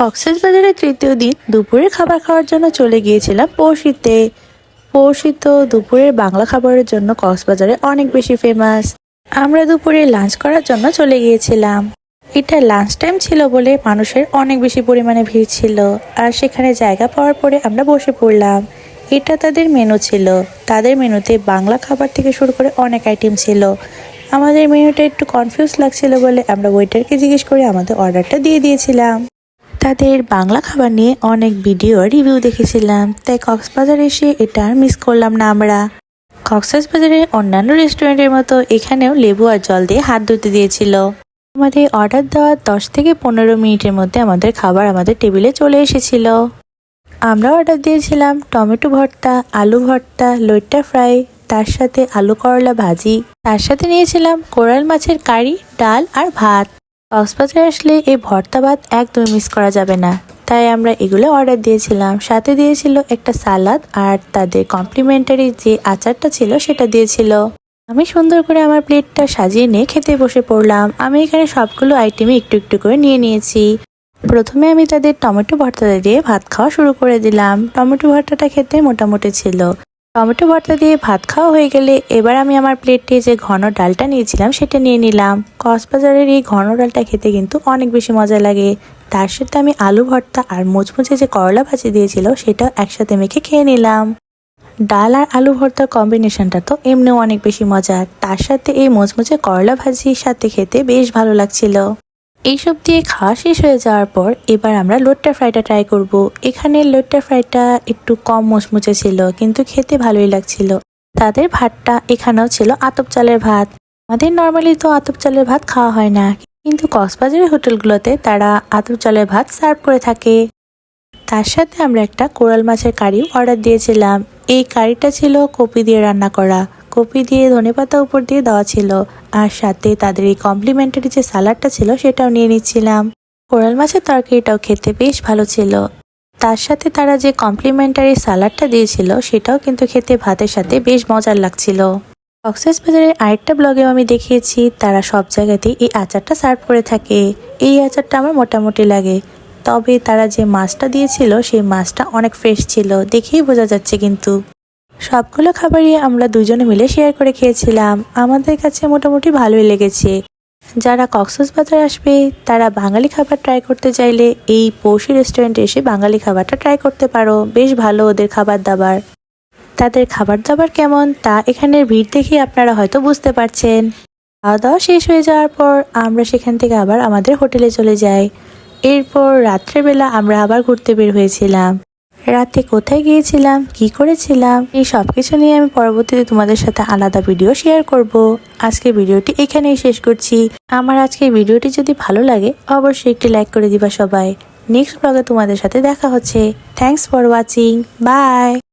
কক্সবাজারের তৃতীয় দিন দুপুরে খাবার খাওয়ার জন্য চলে গিয়েছিলাম পড়শিতে পড়শি তো দুপুরের বাংলা খাবারের জন্য কক্সবাজারে অনেক বেশি ফেমাস আমরা দুপুরে লাঞ্চ করার জন্য চলে গিয়েছিলাম। এটা লাঞ্চ টাইম ছিল বলে মানুষের অনেক বেশি পরিমাণে ভিড় ছিল। আর সেখানে জায়গা পাওয়ার পরে আমরা বসে পড়লাম। এটা তাদের মেনু ছিল। তাদের মেনুতে বাংলা খাবার থেকে শুরু করে অনেক আইটেম ছিল। আমাদের মেনুটা একটু কনফিউজ লাগছিল বলে আমরা ওয়েটারকে জিজ্ঞেস করে আমাদের অর্ডারটা দিয়ে দিয়েছিলাম। তাদের বাংলা খাবার নিয়ে অনেক ভিডিও রিভিউ দেখেছিলাম। তাই কক্সবাজার এসে এটা আর মিস করলাম না আমরা। কক্সবাজারের অন্যান্য রেস্টুরেন্টের মতো এখানেও লেবু আর জল দিয়ে হাত ধুতে দিয়েছিল। আমাদের অর্ডার দেওয়ার দশ থেকে পনেরো মিনিটের মধ্যে আমাদের খাবার আমাদের টেবিলে চলে এসেছিল। আমরা অর্ডার দিয়েছিলাম টমেটো ভর্তা, আলু ভর্তা লইট্টা ফ্রাই তার সাথে আলু করলা ভাজি, তার সাথে নিয়েছিলাম কোরাল মাছের কারি, ডাল আর ভাত। কক্সবাজার আসলে এই ভর্তা ভাত একদম মিস করা যাবে না। তাই আমরা এগুলো অর্ডার দিয়েছিলাম। সাথে দিয়েছিল একটা সালাদ আর তাদের কমপ্লিমেন্টারি যে আচারটা ছিল সেটা দিয়েছিল। আমি সুন্দর করে আমার প্লেটটা সাজিয়ে নিয়ে খেতে বসে পড়লাম। আমি এখানে সবগুলো আইটেমই একটু একটু করে নিয়ে নিয়েছি। প্রথমে আমি তাদের টমেটো ভর্তা দিয়ে ভাত খাওয়া শুরু করে দিলাম। টমেটো ভর্তাটা খেতে মোটামুটি ছিল। টমেটো ভর্তা দিয়ে ভাত খাওয়া হয়ে গেলে এবার আমি আমার প্লেটে যে ঘন ডালটা নিয়েছিলাম সেটা নিয়ে নিলাম। কক্সবাজারের এই ঘন ডালটা খেতে কিন্তু অনেক বেশি মজা লাগে। তার সাথে আমি আলু ভর্তা আর মুচমুচে যে করলা ভাজি দিয়েছিল সেটা একসাথে মেখে খেয়ে নিলাম। ডাল আর আলু ভর্তার কম্বিনেশনটা তো এমনিও অনেক বেশি মজার। তার সাথে এই মুচমুচে করলা ভাজির সাথে খেতে বেশ ভালো লাগছিল। এইসব দিয়ে খাওয়া শেষ হয়ে যাওয়ার পর এবার আমরা লোট্টা ফ্রাইটা ট্রাই করব। এখানে লোট্টা ফ্রাইটা একটু কম মুচমুচে ছিল, কিন্তু খেতে ভালোই লাগছিল। তাদের ভাতটা এখানেও ছিল আতপ চালের ভাত। আমাদের নর্মালি তো আতপ চালের ভাত খাওয়া হয় না, কিন্তু কক্সবাজারের হোটেলগুলোতে তারা আতপ চালের ভাত সার্ভ করে থাকে। তার সাথে আমরা একটা কোরাল মাছের কারিও অর্ডার দিয়েছিলাম। এই কারিটা ছিল কপি দিয়ে রান্না করা। কপি দিয়ে ধনেপাতা উপর দিয়ে দেওয়া ছিল। আর সাথে তাদের এই কমপ্লিমেন্টারি যে সালাডটা ছিল, সেটাও নিয়ে নিচ্ছিলাম। কোরাল মাছের তরকারিটাও খেতে বেশ ভালো ছিল। তার সাথে তারা যে কমপ্লিমেন্টারি সালাডটা দিয়েছিল, সেটাও কিন্তু খেতে ভাতের সাথে বেশ মজার লাগছিল। কক্সেস বাজারের আরেকটা ব্লগেও আমি দেখিয়েছি, তারা সব জায়গাতেই এই আচারটা সার্ভ করে থাকে। এই আচারটা আমার মোটামুটি লাগে। তবে তারা যে মাছটা দিয়েছিল, সেই মাছটা অনেক ফ্রেশ ছিল, দেখেই বোঝা যাচ্ছে কিন্তু। সবগুলো খাবারই আমরা দুজনে মিলে শেয়ার করে খেয়েছিলাম। আমাদের কাছে মোটামুটি ভালোই লেগেছে। যারা কক্সবাজার আসবে, তারা বাঙালি খাবার ট্রাই করতে চাইলে এই পৌষি রেস্টুরেন্টে এসে বাঙালি খাবারটা ট্রাই করতে পারো। বেশ ভালো ওদের খাবার দাবার। তাদের খাবার দাবার কেমন তা এখানের ভিড় দেখে আপনারা হয়তো বুঝতে পারছেন। খাওয়া দাওয়া শেষ হয়ে যাওয়ার পর আমরা সেখান থেকে আবার আমাদের হোটেলে চলে যাই। এরপর রাত্রেবেলা আমরা আবার ঘুরতে বের হয়েছিলাম। রাতে কোথায় গিয়েছিলাম? কি করেছিলাম? এই সব কিছু নিয়ে আমি পরবর্তীতে তোমাদের সাথে আলাদা ভিডিও শেয়ার করব। আজকে ভিডিওটি এখানেই শেষ করছি। আমার আজকে ভিডিওটি যদি ভালো লাগে, অবশ্যই একটি লাইক করে দিবা সবাই। নেক্সট ব্লগে তোমাদের সাথে দেখা হচ্ছে। Thanks for watching by